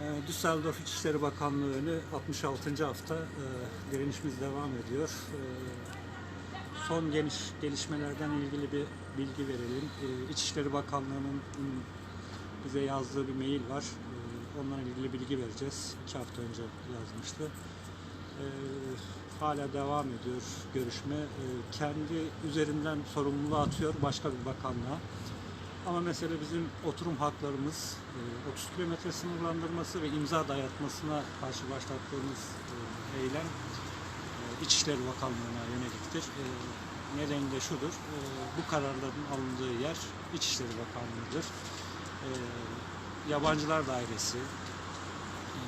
Ee, Düsseldorf İçişleri Bakanlığı önü 66. hafta e, direnişimiz devam ediyor. Ee, Son geniş gelişmelerden ilgili bir bilgi verelim. Ee, İçişleri Bakanlığı'nın bize yazdığı bir mail var. Ee, Onunla ilgili bilgi vereceğiz. İki hafta önce yazmıştı. Ee, Hala devam ediyor görüşme. Ee, Kendi üzerinden sorumluluğu atıyor başka bir bakanlığa. Ama mesele bizim oturum haklarımız, e, 30 kilometre sınırlandırması ve imza dayatmasına karşı başlattığımız e, eylem e, İçişleri Bakanlığı'na yöneliktir. E, Nedeni de şudur, e, bu kararların alındığı yer İçişleri Bakanlığı'dır. E, Yabancılar Dairesi, e,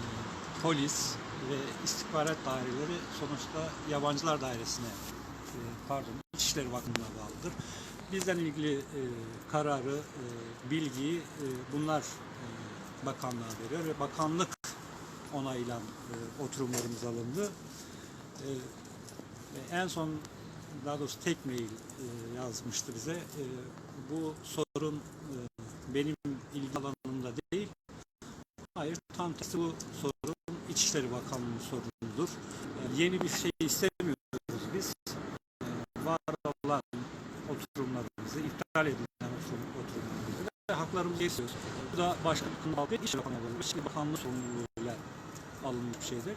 polis ve istihbarat daireleri sonuçta Yabancılar Dairesi'ne, e, pardon İçişleri Bakanlığı'na bağlıdır. Bizden ilgili e, kararı, e, bilgiyi e, bunlar e, bakanlığa veriyor ve bakanlık onayla e, oturumlarımız alındı. E, en son daha doğrusu tek mail e, yazmıştı bize. E, bu sorun e, benim ilgi alanımda değil. Hayır, tam tersi bu sorun İçişleri Bakanlığı'nın sorunudur. E, yeni bir şey istemiyoruz biz. E, var olan oturumlarımızı, iptal oturumlarımızı ve haklarımızı istiyoruz. Bu da başka bir konu değil, İçişleri Bakanlığı, İçişleri Bakanlığı sorumluluğuyla alınmış bir şeydir.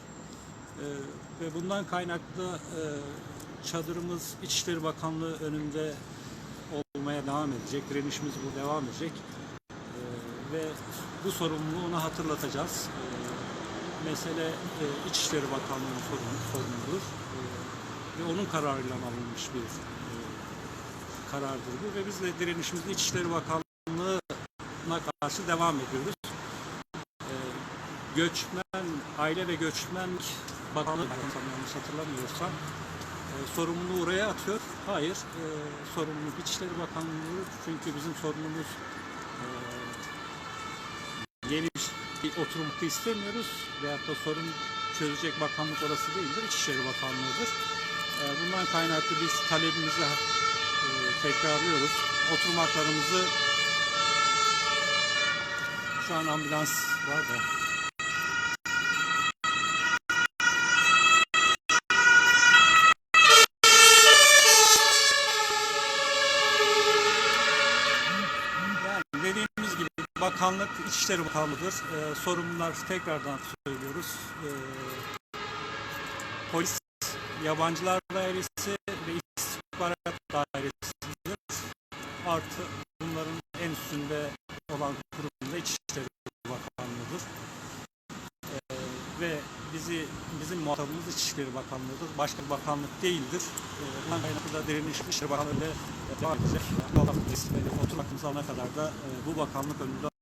Ee, ve bundan kaynaklı e, çadırımız İçişleri Bakanlığı önünde olmaya devam edecek, direnişimiz bu devam edecek. Ee, ve bu sorumluluğu ona hatırlatacağız. Ee, mesele e, İçişleri Bakanlığı'nın sorunu, sorunudur. Ee, ve onun kararıyla alınmış bir e, karardır bu ve biz de direnişimizi İçişleri Bakanlığı'na karşı devam ediyoruz. Ee, göçmen, aile ve göçmen bakanlığı, yanlış hatırlamıyorsam, e, sorumluluğu oraya atıyor. Hayır, e, sorumluluk İçişleri Bakanlığı çünkü bizim sorunumuz e, yeni bir oturum istemiyoruz veyahut da sorun çözecek bakanlık orası değildir, İçişleri Bakanlığı'dır. E, bundan kaynaklı biz talebimizi e, tekrarlıyoruz. Oturum haklarımızı şu an ambulans var da Yani bakanlık İçişleri Bakanlığı'dır. Ee, sorumlular tekrardan söylüyoruz. Ee, polis, yabancılar dairesi ve istihbarat dairesidir. İçişleri Bakanlığı'dır. Ee, ve bizi bizim muhatabımız İçişleri Bakanlığı'dır. Başka bir bakanlık değildir. Ee, bundan kaynaklı da direniş İçişleri Bakanlığı ile devam edecek. Allah oturum hakkımızı alana kadar da e, bu bakanlık önünde